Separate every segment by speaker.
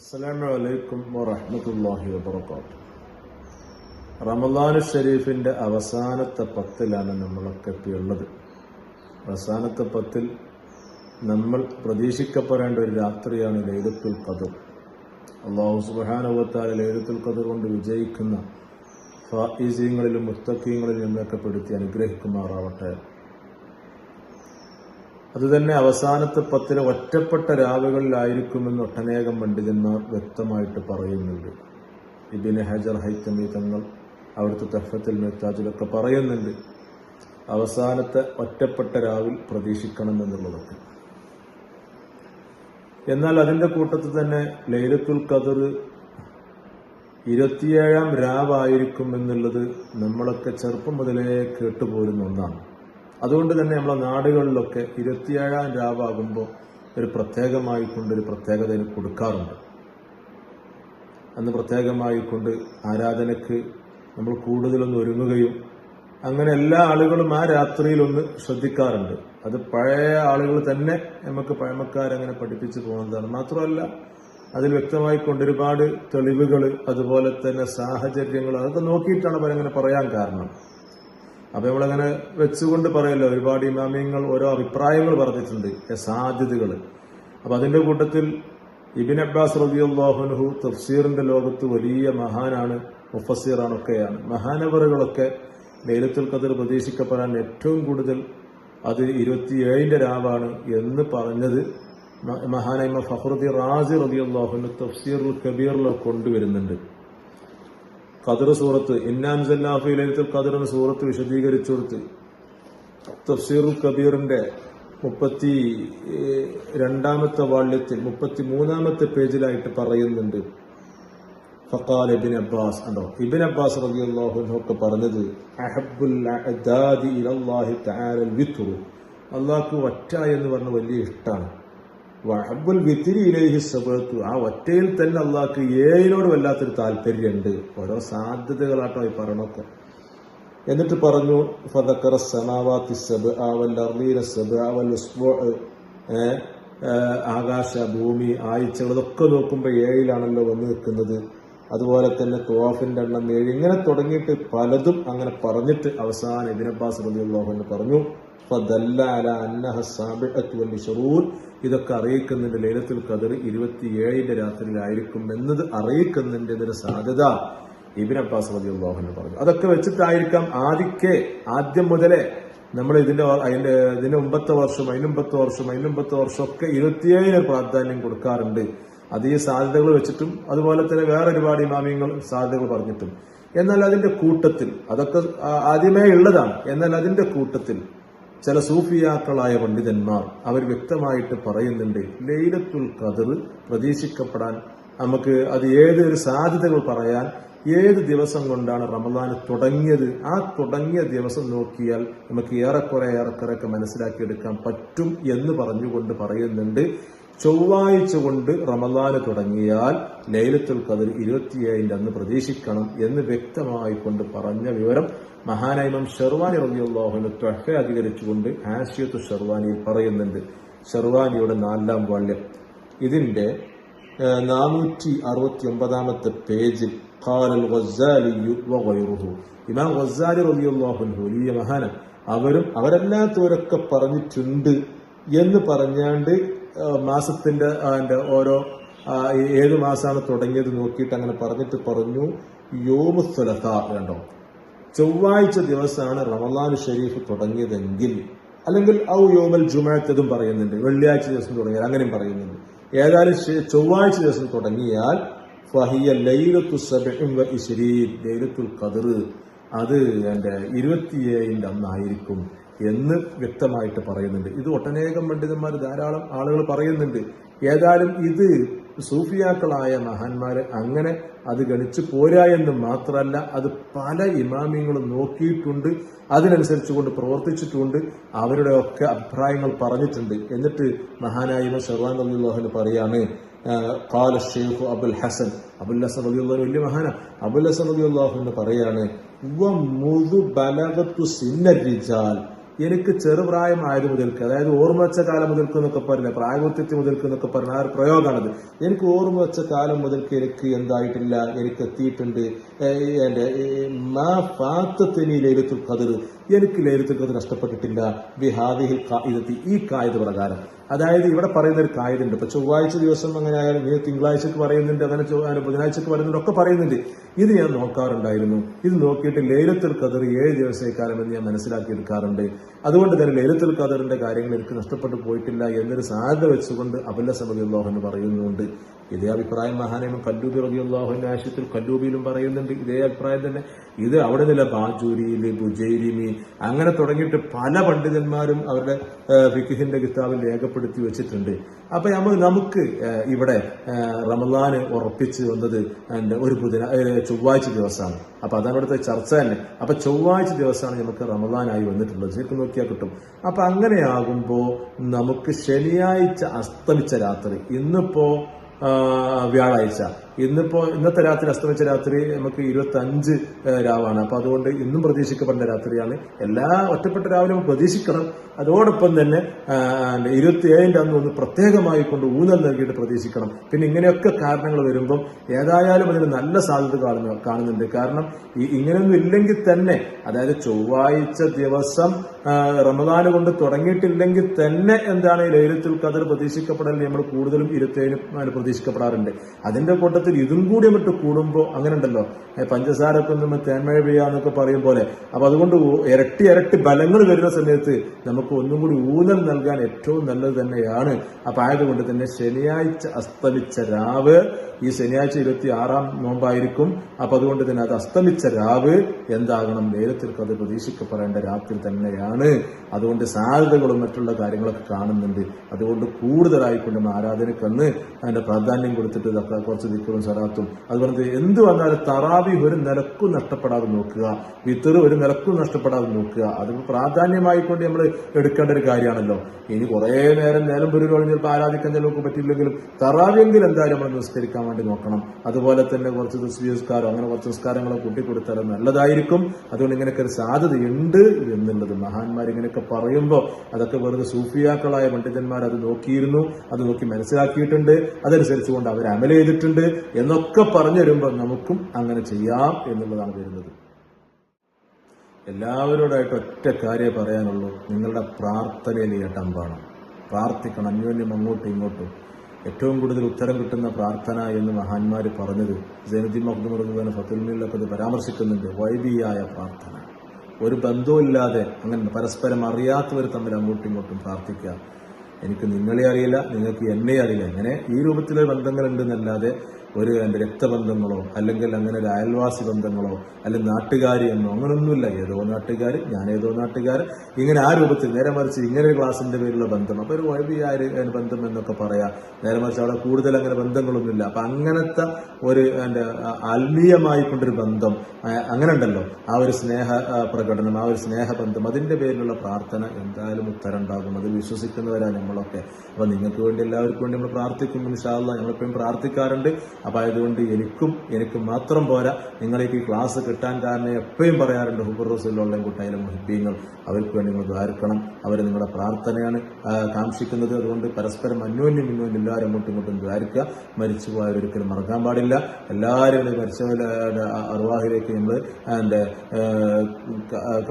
Speaker 1: അസ്സലാമു അലൈക്കും വറഹമത്തല്ലാഹി വാത്തു റമദാനു ഷെരീഫിന്റെ അവസാനത്തെ പത്തിലാണ് നമ്മളൊക്കെ എത്തിയുള്ളത്. അവസാനത്തെ പത്തിൽ നമ്മൾ പ്രതീക്ഷിക്കപ്പെടേണ്ട ഒരു രാത്രിയാണ് ലൈലത്തുൽ ഖദർ. അള്ളാഹു സുബാനുഭവത്താൽ ലൈലത്തുൽ ഖദർ കൊണ്ട് വിജയിക്കുന്ന ഫായിസീങ്ങളിലും മുത്തക്കീങ്ങളിലും എന്നൊക്കെ പെടുത്തി അനുഗ്രഹിക്കുമാറാവട്ടെ. അതുതന്നെ അവസാനത്തെ പത്തിലെ ഒറ്റപ്പെട്ട രാവുകളിലായിരിക്കുമെന്ന് ഒട്ടനേകം പണ്ഡിതന്മാർ വ്യക്തമായിട്ട് പറയുന്നുണ്ട്. ഇബിന് ഹജർ ഹൈത്തമി തങ്ങൾ അവിടുത്തെ തഫത്തിൽ മെത്താജിലൊക്കെ പറയുന്നുണ്ട് അവസാനത്തെ ഒറ്റപ്പെട്ട രാവിൽ പ്രതീക്ഷിക്കണം എന്നുള്ളതൊക്കെ. എന്നാൽ അതിന്റെ കൂട്ടത്തിൽ തന്നെ ലൈലത്തുൽ കദർ ഇരുപത്തിയേഴാം രാവായിരിക്കും എന്നുള്ളത് നമ്മളൊക്കെ ചെറുപ്പം മുതലേ കേട്ടുപോരുന്ന ഒന്നാണ്. അതുകൊണ്ട് തന്നെ നമ്മളെ നാടുകളിലൊക്കെ ഇരുപത്തിയേഴാം രാവാകുമ്പോൾ ഒരു പ്രത്യേകമായി കൊണ്ട് ഒരു പ്രത്യേകത കൊടുക്കാറുണ്ട്. അന്ന് പ്രത്യേകമായി കൊണ്ട് ആരാധനയ്ക്ക് നമ്മൾ കൂടുതലൊന്ന് ഒരുങ്ങുകയും അങ്ങനെ എല്ലാ ആളുകളും ആ രാത്രിയിലൊന്ന് ശ്രദ്ധിക്കാറുണ്ട്. അത് പഴയ ആളുകൾ തന്നെ നമുക്ക് പഴമക്കാരങ്ങനെ പഠിപ്പിച്ചു പോകുന്നതാണ്. മാത്രമല്ല അതിൽ വ്യക്തമായി കൊണ്ട് ഒരുപാട് തെളിവുകൾ അതുപോലെ തന്നെ സാഹചര്യങ്ങൾ അതൊക്കെ നോക്കിയിട്ടാണ് അവരങ്ങനെ പറയാൻ കാരണം. അപ്പൊ നമ്മളങ്ങനെ വെച്ചുകൊണ്ട് പറയല്ലോ ഒരുപാട് ഇമാമിയങ്ങൾ ഓരോ അഭിപ്രായങ്ങൾ പറഞ്ഞിട്ടുണ്ട് സാധ്യതകൾ അപ്പൊ അതിന്റെ കൂട്ടത്തിൽ ഇബിൻ അബ്ബാസ് റബിയുല്ലാഹുനഹു തഫ്സീറിന്റെ ലോകത്ത് വലിയ മഹാനാണ് മുഫസീറാണ് ഒക്കെയാണ് മഹാനവറുകളൊക്കെ ലൈലത്തുൽ ഖദർ പ്രതീക്ഷിക്കപ്പെടാൻ ഏറ്റവും കൂടുതൽ അത് ഇരുപത്തിയേഴിന്റെ രാവാണ് എന്ന് പറഞ്ഞത് മഹാനൈമ മഹാനായ്മ ഫഹ്റുദ്ദി റാസി റബിയുല്ലാഹുന് തഫ്സീറുൽ കബീറിലൊക്കെ കൊണ്ടുവരുന്നുണ്ട്. ഖദർ സൂറത്ത് ഇന്നാം ലൈലത്തുൽ ഖദർ സൂറത്ത് വിശദീകരിച്ചു കൊടുത്ത് തഫ്സീറുൽ കബീറിന്റെ മുപ്പത്തി രണ്ടാമത്തെ വാള്യത്തിൽ മുപ്പത്തി മൂന്നാമത്തെ പേജിലായിട്ട് പറയുന്നുണ്ട്. ഫക്കാൽ ഇബിൻ അബ്ബാസ് ഉണ്ടോ ഇബിൻ അബ്ബാസ് ഒക്കെ പറഞ്ഞത് അഹബ്ബുൽ അള്ളാഹു ഒറ്റ എന്ന് പറഞ്ഞ വലിയ ഇഷ്ടമാണ് വഹബുൽ വിത്തിരി ഇലേഹി സബത്തു ആ ഒറ്റയിൽ തന്നെ അള്ളാഹ്ക്ക് ഏഴിനോട് വല്ലാത്തൊരു താല്പര്യമുണ്ട്. ഓരോ സാധ്യതകളാട്ടോ ഈ പറയണൊക്കെ. എന്നിട്ട് പറഞ്ഞു ആകാശ ഭൂമി ആഴ്ചകൾ ഇതൊക്കെ നോക്കുമ്പോൾ ഏഴിലാണല്ലോ വന്നു നിൽക്കുന്നത്. അതുപോലെ തന്നെ തോഫിന്റെ എണ്ണം ഏഴ്. ഇങ്ങനെ തുടങ്ങിയിട്ട് പലതും അങ്ങനെ പറഞ്ഞിട്ട് അവസാനം ഇബിനബ്ബാസ് പാസ് അൻഹു പറഞ്ഞു ഫദല്ല അല അന്നഹ വൽ ഇതൊക്കെ അറിയിക്കുന്നുണ്ട് ലൈലത്തുൽ ഖദർ ഇരുപത്തിയേഴിന്റെ രാത്രിയിലായിരിക്കും എന്നത് അറിയിക്കുന്നതിന്റെ എന്നൊരു സാധ്യത ഇബിൻ അബ്ബാസ് മതി അൻഹു പറഞ്ഞു. അതൊക്കെ വെച്ചിട്ടായിരിക്കാം ആദിക്കെ ആദ്യം മുതലേ നമ്മൾ ഇതിന്റെ അതിന്റെ ഇതിന്റെ മുമ്പത്തെ വർഷം അതിനുമ്പത്തെ വർഷം അതിനുമ്പത്തെ വർഷം ഒക്കെ ഇരുപത്തിയേഴിന് പ്രാധാന്യം കൊടുക്കാറുണ്ട്. അത് ഈ സാധ്യതകൾ വെച്ചിട്ടും അതുപോലെ തന്നെ വേറെ ഒരുപാട് ഇമാമിയങ്ങൾ സാധ്യതകൾ പറഞ്ഞിട്ടും. എന്നാൽ അതിന്റെ കൂട്ടത്തിൽ അതൊക്കെ ആദ്യമേ ഉള്ളതാണ്. എന്നാൽ അതിന്റെ കൂട്ടത്തിൽ ചില സൂഫിയാക്കളായ പണ്ഡിതന്മാർ അവർ വ്യക്തമായിട്ട് പറയുന്നുണ്ട് ലൈലത്തുൽ ഖദർ പ്രതീക്ഷിക്കപ്പെടാൻ നമുക്ക് അത് ഏതൊരു സാധ്യതകൾ പറയാൻ ഏത് ദിവസം കൊണ്ടാണ് റമദാൻ തുടങ്ങിയത്? ആ തുടങ്ങിയ ദിവസം നോക്കിയാൽ നമുക്ക് ഏറെക്കുറെ ഏറെക്കുറെ മനസ്സിലാക്കിയെടുക്കാൻ പറ്റും എന്ന് പറഞ്ഞുകൊണ്ട് പറയുന്നുണ്ട്. ചൊവ്വാഴ്ച കൊണ്ട് റമദാന് തുടങ്ങിയാൽ ലൈലത്തുൽ ഖദർ ഇരുപത്തിയേഴിന്റെ അന്ന് പ്രതീക്ഷിക്കണം എന്ന് വ്യക്തമായിക്കൊണ്ട് പറഞ്ഞ വിവരം മഹാനൈമം ഷെർവാനി റബിയുള്ളാഹുന് ത്വഹ അധികരിച്ചുകൊണ്ട് ആഷിയത്തു ഷെർവാനിയിൽ പറയുന്നുണ്ട്. ഷെർവാനിയുടെ നാലാം വാള്യം. ഇതിന്റെ നാനൂറ്റി അറുപത്തി ഒമ്പതാമത്തെ പേജിൽ ഇമാം റളിയല്ലാഹു അൻഹു വലിയ മഹാന അവരും അവരല്ലാത്തവരൊക്കെ പറഞ്ഞിട്ടുണ്ട് എന്ന് പറഞ്ഞാണ്ട് മാസത്തിന്റെ അതിന്റെ ഓരോ ഏഴ് മാസമാണ് തുടങ്ങിയത് നോക്കിയിട്ട് അങ്ങനെ പറഞ്ഞിട്ട് പറഞ്ഞു യോമുസ്വലത കണ്ടോ? ചൊവ്വാഴ്ച ദിവസമാണ് റമദാൻ ഷെരീഫ് തുടങ്ങിയതെങ്കിൽ അല്ലെങ്കിൽ ഔ യോമൽ ജുമാത്തതും പറയുന്നുണ്ട് വെള്ളിയാഴ്ച ദിവസം തുടങ്ങിയാൽ അങ്ങനെയും പറയുന്നുണ്ട്. ഏതായാലും ചൊവ്വാഴ്ച ദിവസം തുടങ്ങിയാൽ ഫഹിയ ലൈലത്തു ഇശ്രീൻ ലൈലത്തുൽ ഖദർ അത് എന്റെ ഇരുപത്തിയേഴിന്റെ അന്നായിരിക്കും. എന്ന് വ്യക്തമായിട്ട് പറയുന്നുണ്ട്. ഇത് ഒട്ടനേകം പണ്ഡിതന്മാർ ധാരാളം ആളുകൾ പറയുന്നുണ്ട്. ഏതായാലും ഇത് സൂഫിയാക്കളായ മഹാന്മാര് അങ്ങനെ അത് ഗണിച്ചു പോരാ എന്ന് മാത്രമല്ല അത് പല ഇമാമിയങ്ങളും നോക്കിയിട്ടുണ്ട്. അതിനനുസരിച്ച് കൊണ്ട് പ്രവർത്തിച്ചിട്ടുണ്ട്. അവരുടെ ഒക്കെ അഭിപ്രായങ്ങൾ പറഞ്ഞിട്ടുണ്ട്. എന്നിട്ട് മഹാനായ ഷെർവാൻ അള്ളാഹുന് പറയാണ് ഷെയ്ഖ് അബുൽ ഹസൻ. അബുൽ ഹസൻ അബി അള്ളാഹു വലിയ മഹാന. അബുൽ പറയാണ് "വ മുതു ബലഗത്തു സിന്ന റിജാൽ. എനിക്ക് ചെറുപ്രായം ആയത് മുതൽക്ക് അതായത് ഓർമ്മ വെച്ച കാലം മുതൽക്ക് എന്നൊക്കെ പറഞ്ഞ പ്രായപൂർത്തി മുതൽക്ക് എന്നൊക്കെ പറഞ്ഞ ആ ഒരു പ്രയോഗമാണത്. എനിക്ക് ഓർമ്മ വെച്ച കാലം മുതൽക്ക് എനിക്ക് എന്തായിട്ടില്ല എനിക്ക് എത്തിയിട്ടുണ്ട്. എന്റെ മാ ഫാത്തത്തിന് ലൈലത്തുൽ ഖദർ എനിക്ക് ലൈലത്തുൽ നഷ്ടപ്പെട്ടിട്ടില്ല. ബിഹാദിഹിൽ ഖായിദത്തി ഈ കായത് പ്രകാരം. അതായത് ഇവിടെ പറയുന്ന ഒരു കായതുണ്ട് ഇപ്പൊ ചൊവ്വാഴ്ച ദിവസം അങ്ങനെ ആയാലും ഈ തിങ്കളാഴ്ചക്ക് പറയുന്നുണ്ട് അങ്ങനെ ബുധനാഴ്ചക്ക് പറയുന്നുണ്ട് ഒക്കെ പറയുന്നുണ്ട്. ഇത് ഞാൻ നോക്കാറുണ്ടായിരുന്നു. ഇത് നോക്കിയിട്ട് ലൈലത്തുൽ ഖദർ ഏഴ് ദിവസക്കാലം എന്ന് ഞാൻ മനസ്സിലാക്കിയെടുക്കാറുണ്ട്. അതുകൊണ്ട് തന്നെ ലൈലത്തുൽ ഖദറിന്റെ കാര്യങ്ങൾ എനിക്ക് നഷ്ടപ്പെട്ടു പോയിട്ടില്ല എന്നൊരു സാധ്യത വെച്ചുകൊണ്ട് അബല്ല സമതി ലോഹൻ പറയുന്നുണ്ട്. ഇതേ അഭിപ്രായം മഹാനേമ കല്ലൂബി റബിയുള്ളാഹുവിന്റെ ആശയത്തിൽ കല്ലൂബിയിലും പറയുന്നുണ്ട്. ഇതേ അഭിപ്രായം തന്നെ. ഇത് അവിടെ നില ബാജൂരിയിൽ ബുജൈരിമി അങ്ങനെ തുടങ്ങിയിട്ട് പല പണ്ഡിതന്മാരും അവരുടെ ഫിഖിന്റെ കിതാബിൽ രേഖപ്പെടുത്തി വെച്ചിട്ടുണ്ട്. അപ്പൊ നമ്മൾ നമുക്ക് ഇവിടെ റമദാന് ഉറപ്പിച്ച് വന്നത് ഒരു ബുധന ചൊവ്വാഴ്ച ദിവസമാണ്. അപ്പൊ അതാണ് ഇവിടുത്തെ ചർച്ച തന്നെ. അപ്പൊ ചൊവ്വാഴ്ച ദിവസമാണ് നമുക്ക് റമദാനായി വന്നിട്ടുള്ളത്. ശരിക്കും നോക്കിയാൽ കിട്ടും. അപ്പൊ അങ്ങനെയാകുമ്പോ നമുക്ക് ശനിയാഴ്ച അസ്തമിച്ച രാത്രി. ഇന്നിപ്പോ വ്യാഴാഴ്ച ഇന്നിപ്പോ ഇന്നത്തെ രാത്രി അസ്തമിച്ച രാത്രി നമുക്ക് ഇരുപത്തി അഞ്ച് രാവാണ്. അപ്പൊ അതുകൊണ്ട് ഇന്നും പ്രതീക്ഷിക്കപ്പെടുന്ന രാത്രിയാണ്. എല്ലാ ഒറ്റപ്പെട്ട രാവിലെ പ്രതീക്ഷിക്കണം. അതോടൊപ്പം തന്നെ ഇരുപത്തി ഏഴിന്റെ അന്ന് ഒന്ന് പ്രത്യേകമായി കൊണ്ട് ഊന്നൽ നൽകിയിട്ട് പ്രതീക്ഷിക്കണം. പിന്നെ ഇങ്ങനെയൊക്കെ കാരണങ്ങൾ വരുമ്പം ഏതായാലും അതിന് നല്ല സാധ്യത കാണുന്നു കാണുന്നുണ്ട്. കാരണം ഈ ഇങ്ങനെയൊന്നും ഇല്ലെങ്കിൽ തന്നെ അതായത് ചൊവ്വാഴ്ച ദിവസം റമദാന് കൊണ്ട് തുടങ്ങിയിട്ടില്ലെങ്കിൽ തന്നെ എന്താണ് ലൈലത്തുൽ ഖദർ പ്രതീക്ഷിക്കപ്പെടൽ നമ്മൾ കൂടുതലും ഇരുപത്തേഴിന് പ്രതീക്ഷിക്കപ്പെടാറുണ്ട്. അതിന്റെ കൂട്ടത്തിൽ ഇതും കൂടി അങ്ങോട്ട് കൂടുമ്പോൾ അങ്ങനെ ഉണ്ടല്ലോ പഞ്ചസാര പഞ്ചസാരൊക്കെ ഒന്ന് തേന്മഴ പെയ്യാന്നൊക്കെ പറയും പോലെ. അപ്പൊ അതുകൊണ്ട് ഇരട്ടി ഇരട്ടി ബലങ്ങൾ വരുന്ന സമയത്ത് നമുക്ക് ഒന്നും കൂടി ഊന്നൽ നൽകാൻ ഏറ്റവും നല്ലത് തന്നെയാണ്. അപ്പൊ ആയതുകൊണ്ട് തന്നെ ശനിയാഴ്ച അസ്തമിച്ച രാവ് ഈ ശനിയാഴ്ച ഇരുപത്തി ആറാം നോമ്പായിരിക്കും. അപ്പൊ അതുകൊണ്ട് തന്നെ അത് അസ്തമിച്ച രാവ് എന്താകണം നേരത്തിൽ അത് പ്രതീക്ഷിക്കപ്പെടേണ്ട രാത്രി തന്നെയാണ്. അതുകൊണ്ട് സാധ്യതകളും മറ്റുള്ള കാര്യങ്ങളൊക്കെ കാണുന്നുണ്ട്. അതുകൊണ്ട് കൂടുതലായിക്കൊണ്ട് ആരാധനക്കന്ന് അതിന്റെ പ്രാധാന്യം കൊടുത്തിട്ട് കുറച്ച് ദിക്കറും സലാത്തും അതുപോലെ എന്ത് വന്നാലും തറാവി ഒരു നിലക്കും നഷ്ടപ്പെടാതെ നോക്കുക. വിത്തറ് ഒരു നിലക്കും നഷ്ടപ്പെടാതെ നോക്കുക. അത് പ്രാധാന്യമായിക്കൊണ്ട് നമ്മൾ എടുക്കേണ്ട ഒരു കാര്യമാണല്ലോ. ഇനി കുറേ നേരം നേരം പുരുകൾ ചിലപ്പോൾ ആരാധിക്കാൻ ചിലർക്ക് പറ്റില്ലെങ്കിലും തറാവിയെങ്കിലും എന്തായാലും നമ്മൾ നിസ്കരിക്കാൻ വേണ്ടി നോക്കണം. അതുപോലെ തന്നെ കുറച്ച് നിസ്കാരം അങ്ങനെ കുറച്ച് നിസ്കാരങ്ങളെ കൂട്ടിക്കൊടുത്താൽ നല്ലതായിരിക്കും. അതുകൊണ്ട് ഇങ്ങനെയൊക്കെ ഒരു സാധ്യതയുണ്ട് എന്നുള്ളത് മഹാന്മാർ ഇങ്ങനെയൊക്കെ പറയുമ്പോൾ അതൊക്കെ വെറുതെ സൂഫിയാക്കളായ പണ്ഡിതന്മാർ അത് നോക്കിയിരുന്നു. അത് നോക്കി മനസ്സിലാക്കിയിട്ടുണ്ട്. അതനുസരിച്ചുകൊണ്ട് അവർ അമല ചെയ്തിട്ടുണ്ട്. എന്നൊക്കെ പറഞ്ഞു വരുമ്പോൾ നമുക്കും അങ്ങനെ ചെയ്യാം എന്നുള്ളതാണ് വരുന്നത്. എല്ലാവരോടായിട്ട് ഒറ്റ കാര്യമേ പറയാനുള്ളൂ. നിങ്ങളുടെ പ്രാർത്ഥനയിൽ ഏട്ടം വേണം പ്രാർത്ഥിക്കണം. അന്യോന്യം അങ്ങോട്ടും ഇങ്ങോട്ടും. ഏറ്റവും കൂടുതൽ ഉത്തരം കിട്ടുന്ന പ്രാർത്ഥന എന്ന് മഹാന്മാർ പറഞ്ഞത് ജൈനുദ്ദീൻ മഖ്ദുമുറുദ്ദീൻ ഫത്തുൽമിലൊക്കെ ഇത് പരാമർശിക്കുന്നുണ്ട്. വൈദിയായ പ്രാർത്ഥന. ഒരു ബന്ധവുമില്ലാതെ അങ്ങനെ പരസ്പരം അറിയാത്തവർ തമ്മിൽ അങ്ങോട്ടും ഇങ്ങോട്ടും പ്രാർത്ഥിക്കുക. എനിക്ക് നിങ്ങളെ അറിയില്ല നിങ്ങൾക്ക് എന്നെ അറിയില്ല. അങ്ങനെ ഈ രൂപത്തിലെ ബന്ധങ്ങളുണ്ടെന്നല്ലാതെ ഒരു രക്തബന്ധങ്ങളോ അല്ലെങ്കിൽ അങ്ങനെ ഒരു അയൽവാസി ബന്ധങ്ങളോ അല്ലെങ്കിൽ നാട്ടുകാരി എന്നോ അങ്ങനൊന്നുമില്ല. ഏതോ നാട്ടുകാർ ഞാൻ ഏതോ നാട്ടുകാർ ഇങ്ങനെ ആ രൂപത്തിൽ നേരെ മറിച്ച് ഇങ്ങനെ ഒരു ക്ലാസിന്റെ പേരിലുള്ള ബന്ധം. അപ്പൊ ഒരു വൈബിയായ ബന്ധം എന്നൊക്കെ പറയാം. നേരെ മറിച്ച് അവിടെ കൂടുതൽ അങ്ങനെ ബന്ധങ്ങളൊന്നുമില്ല. അപ്പൊ അങ്ങനത്തെ ഒരു എന്റെ ആത്മീയമായി കൊണ്ടൊരു ബന്ധം അങ്ങനെ ഉണ്ടല്ലോ. ആ ഒരു സ്നേഹ പ്രകടനം ആ ഒരു സ്നേഹബന്ധം അതിന്റെ പേരിലുള്ള പ്രാർത്ഥന എന്തായാലും ഉത്തരം ഉണ്ടാകും അത് വിശ്വസിക്കുന്നവരാണ് നമ്മളൊക്കെ അപ്പൊ നിങ്ങൾക്ക് വേണ്ടി എല്ലാവർക്കും വേണ്ടി നമ്മൾ പ്രാർത്ഥിക്കും ഇൻഷാല്ല ഞങ്ങളെപ്പോഴും പ്രാർത്ഥിക്കാറുണ്ട്. അപ്പൊ ആയതുകൊണ്ട് എനിക്കും എനിക്ക് മാത്രം പോരാ. നിങ്ങളേക്ക് ഈ ക്ലാസ് കിട്ടാൻ കാരണം എപ്പോഴും പറയാറുണ്ട് ഹുബർ റസൂലുള്ള കുട്ടായാലെ മുഹിബീങ്ങൾ. അവർക്ക് വേണ്ടി നിങ്ങൾ ദ്വാരിക്കണം. അവർ നിങ്ങളുടെ പ്രാർത്ഥനയാണ് കാക്ഷിക്കുന്നത്. അതുകൊണ്ട് പരസ്പരം അന്യോന്യം ഇന്നോന്യം എല്ലാവരും അങ്ങോട്ടും ഇങ്ങോട്ടും ദ്വാരിക്കുക. മരിച്ചുപോയവർ ഒരിക്കലും മറക്കാൻ പാടില്ല. എല്ലാവരും മരിച്ചവരുടെ അറുവാഹിലേക്ക് നമ്മൾ എന്റെ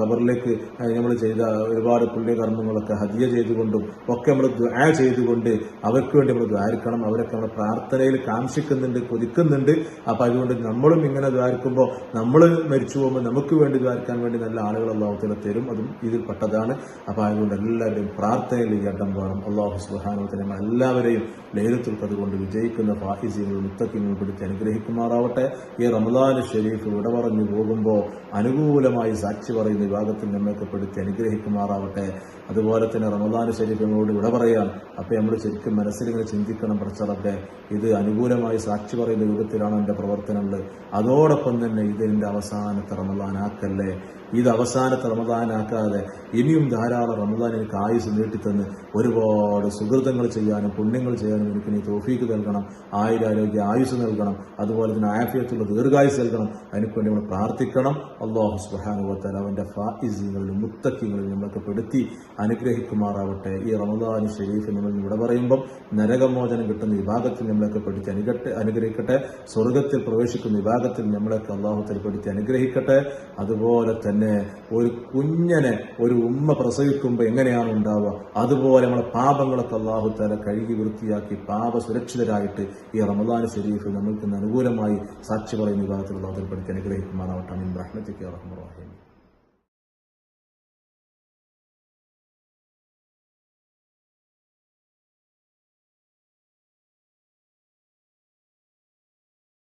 Speaker 1: കബറിലേക്ക് നമ്മൾ ചെയ്ത ഒരുപാട് പുണ്യകർമ്മങ്ങളൊക്കെ ഹതിയ ചെയ്തുകൊണ്ടും ഒക്കെ നമ്മൾ ദ്വാ ചെയ്തുകൊണ്ട് അവർക്ക് വേണ്ടി നമ്മൾ ദ്വാരിക്കണം. അവരൊക്കെ നമ്മുടെ പ്രാർത്ഥനയിൽ കാംക്ഷിക്കുന്നുണ്ട് കൊതിക്കുന്നുണ്ട്. അപ്പൊ അതുകൊണ്ട് നമ്മളും ഇങ്ങനെ ദ്വാരിക്കുമ്പോൾ നമ്മൾ മരിച്ചു പോകുമ്പോൾ നമുക്ക് വേണ്ടി ദ്വാരിക്കാൻ വേണ്ടി നല്ല ആളുകൾ അള്ളാഹുത്തിനെ തരും. അതും ഇതിൽ പെട്ടതാണ്. അപ്പൊ അതുകൊണ്ട് എല്ലാവരും പ്രാർത്ഥനയിൽ ഘട്ടം വേണം അള്ളാഹു സുഹാനോത്തിനെ എല്ലാവരെയും ലേലത്തിൽ അതുകൊണ്ട് വിജയിക്കുന്ന ഫാഹിസികളും മുത്തക്കിനും പിടിച്ച് അനുഗ്രഹിക്കുമാറാവട്ടെ. ഈ റമദാൻ ഷെരീഫ് വിട പറഞ്ഞു പോകുമ്പോൾ അനുകൂലമായി സാക്ഷി പറയുന്ന വിഭാഗത്തിൽ നമ്മൾക്ക് പെടുത്തി അനുഗ്രഹിക്കുമാറാവട്ടെ. അതുപോലെ തന്നെ റമദാൻ ഷെരീഫിനോട് വിട പറയാം. അപ്പൊ നമ്മൾ ശരിക്കും മനസ്സിലിങ്ങനെ ചിന്തിക്കണം പ്രച്ചറൊക്കെ ഇത് അനുകൂലമായി സാക്ഷി പറയുന്ന യുഗത്തിലാണ് എന്റെ പ്രവർത്തനങ്ങൾ. അതോടൊപ്പം തന്നെ ഇത് എന്റെ അവസാനത്തെ റമദാനാക്കല്ലേ ഇത് അവസാനത്തെ റമദാനാക്കാതെ ഇനിയും ധാരാളം റമദാൻ എനിക്ക് ആയുസ് നീട്ടിത്തന്ന് ഒരുപാട് സുഹൃതങ്ങൾ ചെയ്യാനും പുണ്യങ്ങൾ ചെയ്യാനും എനിക്ക് നീ തോഫീക്ക് നൽകണം ആയുരാരോഗ്യ ആയുസ് നൽകണം അതുപോലെ തന്നെ ആഫിയത്തുള്ള ദീർഘായുസ് നൽകണം. അതിനു വേണ്ടി നമ്മൾ പ്രാർത്ഥിക്കണം. അള്ളാഹു സുബാനുവത്തല അവന്റെ ഫായിസികളിലും മുത്തക്കിങ്ങളിലും നമ്മളൊക്കെ പെടുത്തി അനുഗ്രഹിക്കുമാറാവട്ടെ. ഈ റമദാൻ ഷെരീഫ് നമ്മൾ ഇവിടെ പറയുമ്പം നരകമോചനം കിട്ടുന്ന വിഭാഗത്തിൽ നമ്മളൊക്കെ പെടുത്തി അനുകട്ടെ അനുഗ്രഹിക്കട്ടെ. സ്വർഗത്തിൽ പ്രവേശിക്കുന്ന വിഭാഗത്തിൽ നമ്മളൊക്കെ അള്ളാഹുത്തിൽ പെടുത്തി അനുഗ്രഹിക്കട്ടെ. അതുപോലെ തന്നെ ഒരു കുഞ്ഞനെ ഒരു ഉമ്മ പ്രസവിക്കുമ്പോൾ എങ്ങനെയാണ് ഉണ്ടാവുക? അതുപോലെ നമ്മളെ പാപങ്ങളെ തല്ലാഹു തല കഴുകി വൃത്തിയാക്കി പാപ സുരക്ഷിതരായിട്ട് ഈ റമദാൻ ശരീഫ് നമ്മൾക്ക് അനുകൂലമായി സാക്ഷി പറയുന്ന വിഭാഗത്തിലുള്ള അതിൽപ്പെടുത്തി പെടുത്തി അനുഗ്രഹിക്കുമാറാവട്ടെ. റഹ്മത്തിക്ക് റഹ്മ റഹീം.